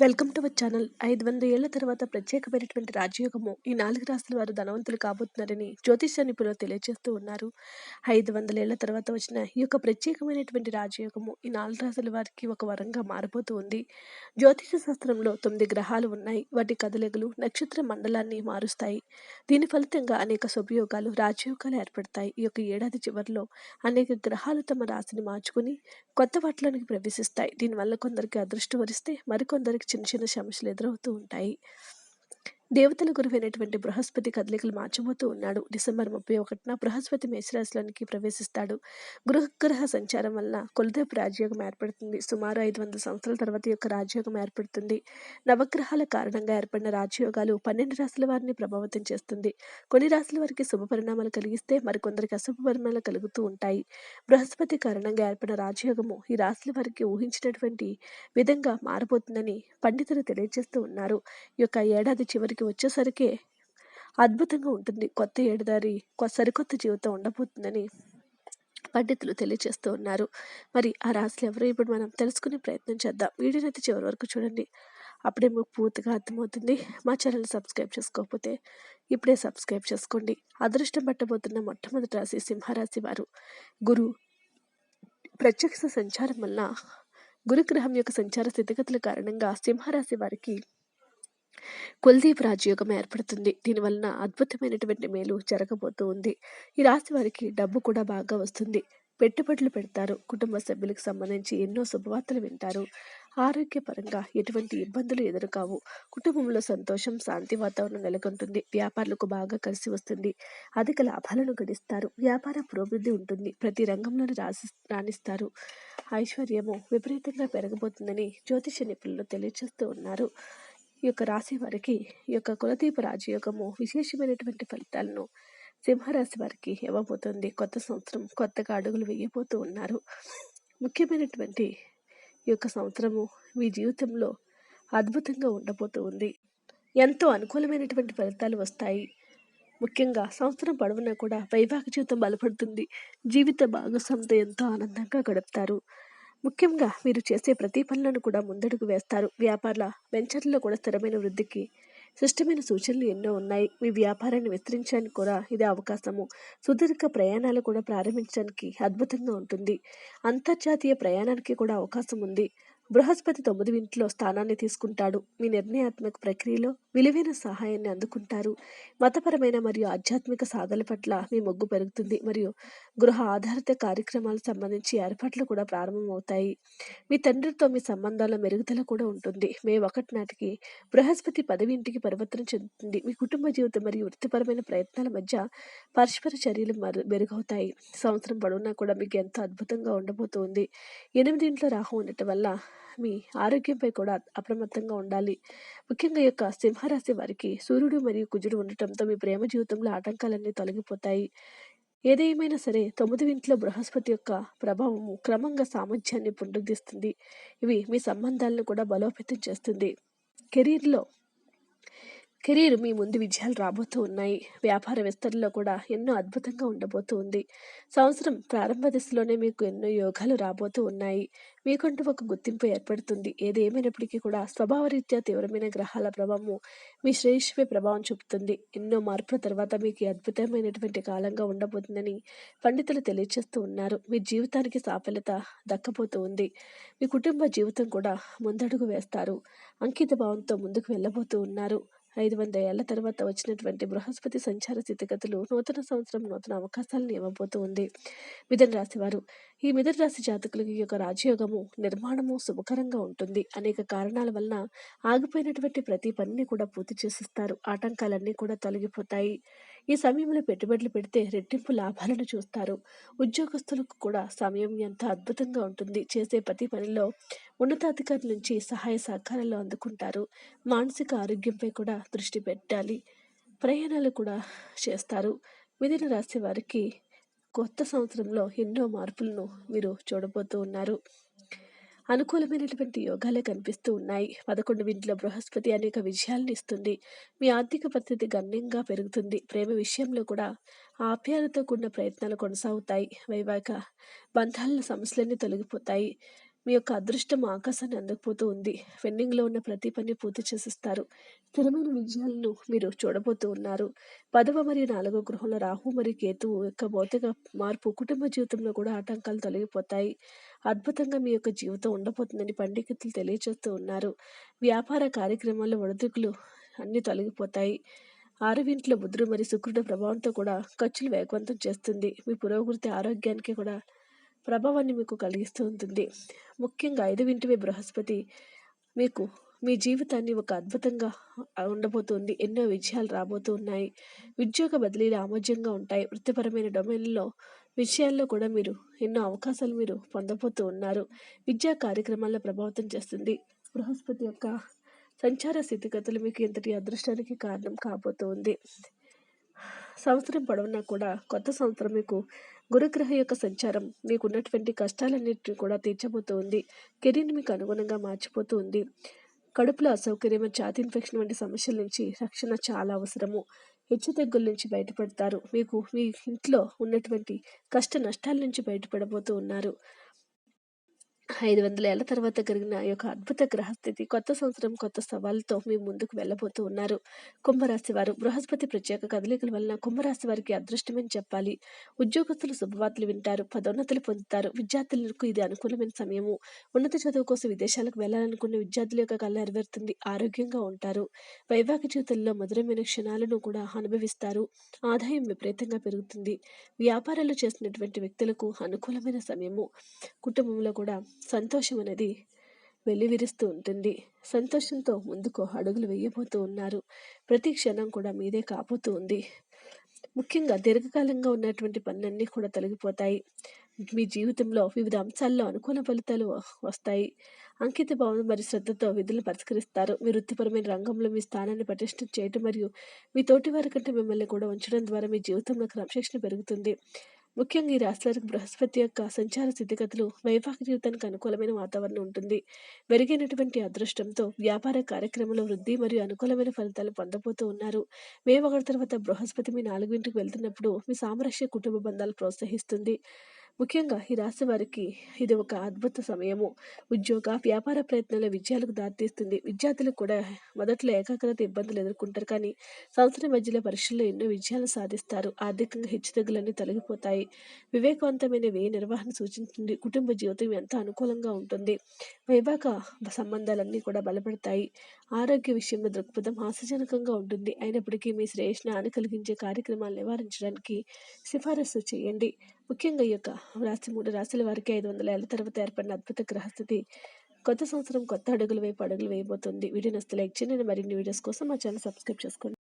Welcome to our channel. ఐదు వందల ఏళ్ళ తర్వాత ప్రత్యేకమైనటువంటి రాజయోగము ఈ నాలుగు రాష్ట్రాల వారు ధనవంతులు కాబోతున్నారని జ్యోతిష నిపుణులు తెలియజేస్తూ ఉన్నారు. ఐదు వందల ఏళ్ళ తర్వాత వచ్చిన ఈ యొక్క ప్రత్యేకమైనటువంటి రాజయోగము ఈ నాలుగు రాష్ట్రాల వారికి ఒక వరంగా మారిపోతూ ఉంది. జ్యోతిష శాస్త్రంలో తొమ్మిది గ్రహాలు ఉన్నాయి. వాటి కదలికలు నక్షత్ర మండలాన్ని మారుస్తాయి. దీని ఫలితంగా అనేక శుభయోగాలు రాజయోగాలు ఏర్పడతాయి. ఈ యొక్క ఏడాది చివరిలో అనేక గ్రహాలు తమ రాశిని మార్చుకుని కొత్త వాటిలోనికి ప్రవేశిస్తాయి. దీనివల్ల కొందరికి అదృష్టం వరిస్తే మరికొందరికి చిన్న చిన్న సమస్యలు ఎదురవుతూ ఉంటాయి. దేవతల గురువైనటువంటి బృహస్పతి కదలికలు మార్చబోతూ ఉన్నాడు. డిసెంబర్ ముప్పై ఒకటిన బృహస్పతి మేషరాశిలోనికి ప్రవేశిస్తాడు. గృహగ్రహ సంచారం వలన కులదేవ రాజయోగం ఏర్పడుతుంది. సుమారు ఐదు వందల సంవత్సరాల తర్వాత యొక్క రాజయోగం ఏర్పడుతుంది. నవగ్రహాల కారణంగా ఏర్పడిన రాజయోగాలు పన్నెండు రాశుల వారిని ప్రభావితం చేస్తుంది. కొన్ని రాశుల వారికి శుభ పరిణామాలు కలిగిస్తే మరికొందరికి అశుభ పరిణామాలు కలుగుతూ ఉంటాయి. బృహస్పతి కారణంగా ఏర్పడిన రాజయోగము ఈ రాశుల వారికి ఊహించినటువంటి విధంగా మారబోతుందని పండితులు తెలియజేస్తూ ఉన్నారు. ఈ యొక్క ఏడాది చివరికి ఇక్కడికి వచ్చేసరికి అద్భుతంగా ఉంటుంది. కొత్త ఏడుదారి సరికొత్త జీవితం ఉండబోతుందని పండితులు తెలియజేస్తూ ఉన్నారు. మరి ఆ రాశులు ఎవరో? ఇప్పుడు మనం తెలుసుకునే ప్రయత్నం చేద్దాం. వీడియోని అయితే చివరి వరకు చూడండి. అప్పుడే మీకు పూర్తిగా అర్థమవుతుంది. మా ఛానల్ సబ్స్క్రైబ్ చేసుకోకపోతే ఇప్పుడే సబ్స్క్రైబ్ చేసుకోండి. అదృష్టం పట్టబోతున్న మొట్టమొదటి రాశి సింహరాశి వారు. గురు ప్రత్యక్ష సంచారం వల్ల గురుగ్రహం యొక్క సంచార స్థితిగతుల కారణంగా సింహరాశి వారికి కులదీప్ రాజయోగం ఏర్పడుతుంది. దీనివలన అద్భుతమైనటువంటి మేలు జరగబోతూ ఉంది. ఈ రాశి వారికి డబ్బు కూడా బాగా వస్తుంది. పెట్టుబడులు పెడతారు. కుటుంబ సభ్యులకు సంబంధించి ఎన్నో శుభవార్తలు వింటారు. ఆరోగ్యపరంగా ఎటువంటి ఇబ్బందులు ఎదురుకావు. కుటుంబంలో సంతోషం శాంతి వాతావరణం నెలకొంటుంది. వ్యాపారులకు బాగా కలిసి వస్తుంది. అధిక లాభాలను గడిస్తారు. వ్యాపార పురోభివృద్ధి ఉంటుంది. ప్రతి రంగంలోని రాసి రాణిస్తారు. ఐశ్వర్యము విపరీతంగా పెరగబోతుందని జ్యోతిష నిపుణులు తెలియజేస్తూ ఉన్నారు. ఈ యొక్క రాశి వారికి ఈ యొక్క కులదీప రాజయోగము విశేషమైనటువంటి ఫలితాలను సింహరాశి వారికి ఇవ్వబోతుంది. కొత్త సంవత్సరం కొత్తగా అడుగులు వేయబోతూ ఉన్నారు. ముఖ్యమైనటువంటి ఈ యొక్క సంవత్సరము మీ జీవితంలో అద్భుతంగా ఉండబోతూ ఉంది. ఎంతో అనుకూలమైనటువంటి ఫలితాలు వస్తాయి. ముఖ్యంగా సంవత్సరం పొడవునా కూడా వైవాహిక జీవితం బలపడుతుంది. జీవిత భాగస్వామితో ఎంతో ఆనందంగా గడుపుతారు. ముఖ్యంగా మీరు చేసే ప్రతి పనులను కూడా ముందడుగు వేస్తారు. వ్యాపారాల వెంచర్లో కూడా స్థిరమైన వృద్ధికి స్పష్టమైన సూచనలు ఎన్నో ఉన్నాయి. మీ వ్యాపారాన్ని విస్తరించడానికి కూడా ఇది అవకాశము. సుదీర్ఘ ప్రయాణాలు కూడా ప్రారంభించడానికి అద్భుతంగా ఉంటుంది. అంతర్జాతీయ ప్రయాణానికి కూడా అవకాశం ఉంది. బృహస్పతి తొమ్మిది ఇంట్లో స్థానాన్ని తీసుకుంటాడు. మీ నిర్ణయాత్మక ప్రక్రియలో విలువైన సహాయాన్ని అందుకుంటారు. మతపరమైన మరియు ఆధ్యాత్మిక సాధనల పట్ల మీ మొగ్గు పెరుగుతుంది. మరియు గృహ ఆధారిత కార్యక్రమాలకు సంబంధించి ఏర్పాట్లు కూడా ప్రారంభమవుతాయి. మీ తండ్రితో మీ సంబంధాల మెరుగుదల కూడా ఉంటుంది. మే ఒకటి నాటికి బృహస్పతి పదవి ఇంటికి పరివర్తన చెందుతుంది. మీ కుటుంబ జీవితం మరియు వృత్తిపరమైన ప్రయత్నాల మధ్య పరస్పర చర్యలు మెరుగవుతాయి. సంవత్సరం పొడవునా కూడా మీకు ఎంతో అద్భుతంగా ఉండబోతుంది. ఎనిమిది ఇంట్లో రాహు ఉండటం వల్ల మీ ఆరోగ్యంపై కూడా అప్రమత్తంగా ఉండాలి. ముఖ్యంగా యొక్క సింహరాశి వారికి సూర్యుడు మరియు కుజుడు ఉండటంతో మీ ప్రేమ జీవితంలో ఆటంకాలన్నీ తొలగిపోతాయి. ఏదేమైనా సరే తొమ్మిది ఇంట్లో బృహస్పతి యొక్క ప్రభావము క్రమంగా సామర్థ్యాన్ని పునరుద్ధిస్తుంది. ఇవి మీ సంబంధాలను కూడా బలోపేతం చేస్తుంది. కెరీర్లో కెరీర్ మీ ముందు విజయాలు రాబోతూ ఉన్నాయి. వ్యాపార విస్తరణలో కూడా ఎన్నో అద్భుతంగా ఉండబోతూ ఉంది. సంవత్సరం ప్రారంభ దశలోనే మీకు ఎన్నో యోగాలు రాబోతూ ఉన్నాయి. మీకంటూ ఒక గుర్తింపు ఏర్పడుతుంది. ఏది ఏమైనప్పటికీ కూడా స్వభావరీత్యా తీవ్రమైన గ్రహాల ప్రభావము మీ శ్రేయస్సుపై ప్రభావం చూపుతుంది. ఎన్నో మార్పుల తర్వాత మీకు అద్భుతమైనటువంటి కాలంగా ఉండబోతుందని పండితులు తెలియజేస్తూ ఉన్నారు. మీ జీవితానికి సాఫల్యత దక్కబోతూ ఉంది. మీ కుటుంబ జీవితం కూడా ముందడుగు వేస్తారు. అంకిత భావంతో ముందుకు వెళ్ళబోతూ ఉన్నారు. ఐదు వందల ఏళ్ళ తర్వాత వచ్చినటువంటి బృహస్పతి సంచార స్థితిగతులు నూతన సంవత్సరం నూతన అవకాశాలను ఇవ్వబోతూ ఉంది. మిథున రాశి వారు ఈ మిథున రాశి జాతకులకి యొక్క రాజయోగము నిర్మాణము శుభకరంగా ఉంటుంది. అనేక కారణాల వలన ఆగిపోయినటువంటి ప్రతి పనిని కూడా పూర్తి చేసిస్తారు. ఆటంకాలన్నీ కూడా తొలగిపోతాయి. ఈ సమయంలో పెట్టుబడులు పెడితే రెట్టింపు లాభాలను చూస్తారు. ఉద్యోగస్తులకు కూడా సమయం ఎంత అద్భుతంగా ఉంటుంది. చేసే ప్రతి పనిలో ఉన్నతాధికారుల నుంచి సహాయ సహకారాలు అందుకుంటారు. మానసిక ఆరోగ్యంపై కూడా దృష్టి పెట్టాలి. ప్రయాణాలు కూడా చేస్తారు. మిథున రాశి వారికి కొత్త సంవత్సరంలో ఎన్నో మార్పులను మీరు చూడబోతూ ఉన్నారు. అనుకూలమైనటువంటి యోగాలే కనిపిస్తూ ఉన్నాయి. పదకొండు ఇంట్లో బృహస్పతి అనేక విజయాలను ఇస్తుంది. మీ ఆర్థిక పరిస్థితి గణనీయంగా పెరుగుతుంది. ప్రేమ విషయంలో కూడా ఆప్యాయతతో కూడిన ప్రయత్నాలు కొనసాగుతాయి. వైవాహిక బంధాల సమస్యలన్నీ తొలగిపోతాయి. మీ యొక్క అదృష్టం ఆకాశాన్ని అందకపోతూ ఉంది. పెండింగ్లో ఉన్న ప్రతి పని పూర్తి చేసిస్తారు. స్థిరమైన విజయాలను మీరు చూడబోతూ ఉన్నారు. పదవ మరియు నాలుగవ గృహంలో రాహు మరియు కేతువు యొక్క భౌతిక మార్పు కుటుంబ జీవితంలో కూడా ఆటంకాలు తొలగిపోతాయి. అద్భుతంగా మీ యొక్క జీవితం ఉండబోతుందని పండితులు తెలియజేస్తూ ఉన్నారు. వ్యాపార కార్యక్రమాల్లో ఒడిదుడుకులు అన్నీ తొలగిపోతాయి. ఆరవింట్లో బుధుడు మరియు శుక్రుడు ప్రభావంతో కూడా ఖర్చులు వేగవంతం చేస్తుంది. మీ పురోగతి ఆరోగ్యానికి కూడా ప్రభావాన్ని మీకు కలిగిస్తూ ఉంటుంది. ముఖ్యంగా ఐదు వింటివే బృహస్పతి. మీకు మీ జీవితాన్ని ఒక అద్భుతంగా ఉండబోతుంది. ఎన్నో విజయాలు రాబోతూ ఉన్నాయి ఉద్యోగ బదిలీలు ఆమోద్యంగా ఉంటాయి. వృత్తిపరమైన డొమైన్లో విషయాల్లో కూడా మీరు ఎన్నో అవకాశాలు మీరు పొందబోతూ ఉన్నారు. విద్యా కార్యక్రమాల్లో ప్రభావితం చేస్తుంది. బృహస్పతి యొక్క సంచార స్థితిగతులు మీకు ఇంతటి అదృష్టానికి కారణం కాబోతుంది. సంవత్సరం పొడవునా కూడా కొత్త సంవత్సరం మీకు గురుగ్రహ యొక్క సంచారం మీకు ఉన్నటువంటి కష్టాలన్నింటినీ కూడా తీర్చబోతూ ఉంది కెరీర్ మీకు అనుగుణంగా మార్చిపోతూ ఉంది కడుపులో అసౌకర్యం ఛాతి ఇన్ఫెక్షన్ వంటి సమస్యల నుంచి రక్షణ చాలా అవసరము. హెచ్చు తగ్గుల నుంచి బయటపడతారు. మీకు మీ ఇంట్లో ఉన్నటువంటి కష్ట నష్టాల నుంచి బయటపడబోతూ ఉన్నారు. ఐదు వందల ఏళ్ళ తర్వాత జరిగిన ఈ యొక్క అద్భుత గ్రహస్థితి కొత్త సంవత్సరం కొత్త సవాళ్ళతో మీ ముందుకు వెళ్ళబోతూ ఉన్నారు. కుంభరాశి వారు బృహస్పతి ప్రత్యేక కదలికల వలన కుంభరాశి వారికి అదృష్టమని చెప్పాలి. ఉద్యోగస్తులు శుభవార్తలు వింటారు పదోన్నతులు పొందుతారు. విద్యార్థులకు ఇది అనుకూలమైన సమయము. ఉన్నత చదువు కోసం విదేశాలకు వెళ్ళాలనుకున్న విద్యార్థుల యొక్క కళ నెరవేరుతుంది. ఆరోగ్యంగా ఉంటారు. వైవాహిక జీవితంలో మధురమైన క్షణాలను కూడా అనుభవిస్తారు. ఆదాయం విపరీతంగా పెరుగుతుంది. వ్యాపారాలు చేసినటువంటి వ్యక్తులకు అనుకూలమైన సమయము. కుటుంబంలో కూడా సంతోషం అనేది వెల్లివిరుస్తూ ఉంటుంది. సంతోషంతో ముందుకు అడుగులు వేయబోతూ ఉన్నారు. ప్రతి క్షణం కూడా మీదే కాబోతూ ఉంది. ముఖ్యంగా దీర్ఘకాలంగా ఉన్నటువంటి పనులన్నీ కూడా తొలగిపోతాయి. మీ జీవితంలో వివిధ అంశాల్లో అనుకూల ఫలితాలు వస్తాయి. అంకిత భావం మరియు శ్రద్ధతో విధులు పరిష్కరిస్తారు. మీ వృత్తిపరమైన రంగంలో మీ స్థానాన్ని పటిష్టం చేయటం మరియు మీ తోటి వారి కంటే మిమ్మల్ని కూడా ఉంచడం ద్వారా మీ జీవితంలో క్రమశిక్షణ పెరుగుతుంది. ముఖ్యంగా ఈ రాశివారికి బృహస్పతి యొక్క సంచార స్థితిగతులు వైవాహిక జీవితానికి అనుకూలమైన వాతావరణం ఉంటుంది. మెరుగైనటువంటి అదృష్టంతో వ్యాపార కార్యక్రమంలో వృద్ధి మరియు అనుకూలమైన ఫలితాలు పొందబోతూ ఉన్నారు. మే ఒకటి తర్వాత బృహస్పతి మీ నాలుగింటికి వెళ్తున్నప్పుడు మీ సామరస్య కుటుంబ బంధాలు ప్రోత్సహిస్తుంది. ముఖ్యంగా ఈ రాశి వారికి ఇది ఒక అద్భుత సమయము. ఉద్యోగ వ్యాపార ప్రయత్నాల విజయాలకు దారితీస్తుంది. విద్యార్థులు కూడా మొదట్లో ఏకాగ్రత ఇబ్బందులు ఎదుర్కొంటారు. కానీ సంవత్సరం మధ్యలో పరీక్షల్లో ఎన్నో విజయాలు సాధిస్తారు. ఆర్థికంగా హెచ్చుతగ్గులన్నీ తొలగిపోతాయి. వివేకవంతమైన వ్యయ నిర్వహణ సూచిస్తుంది. కుటుంబ జీవితం ఎంతో అనుకూలంగా ఉంటుంది. వైవాహిక సంబంధాలన్నీ కూడా బలపడతాయి. ఆరోగ్య విషయంలో దృక్పథం హాస్యజనకంగా ఉంటుంది. అయినప్పటికీ మీ శ్రేష్ఠాన్ని కలిగించే కార్యక్రమాలు నివారించడానికి సిఫారసు చేయండి. ముఖ్యంగా ఈ యొక్క రాశి మూడు రాశుల వారికి ఐదు వందల ఏళ్ళ తర్వాత ఏర్పడిన అద్భుత గ్రహస్థితి కొత్త సంవత్సరం కొత్త అడుగులు వైపు అడుగులు వేయబోతుంది. వీడియో నస్తే లైక్ చేయండి. మరిన్ని వీడియోస్ కోసం మా ఛానల్ సబ్స్క్రైబ్ చేసుకోండి.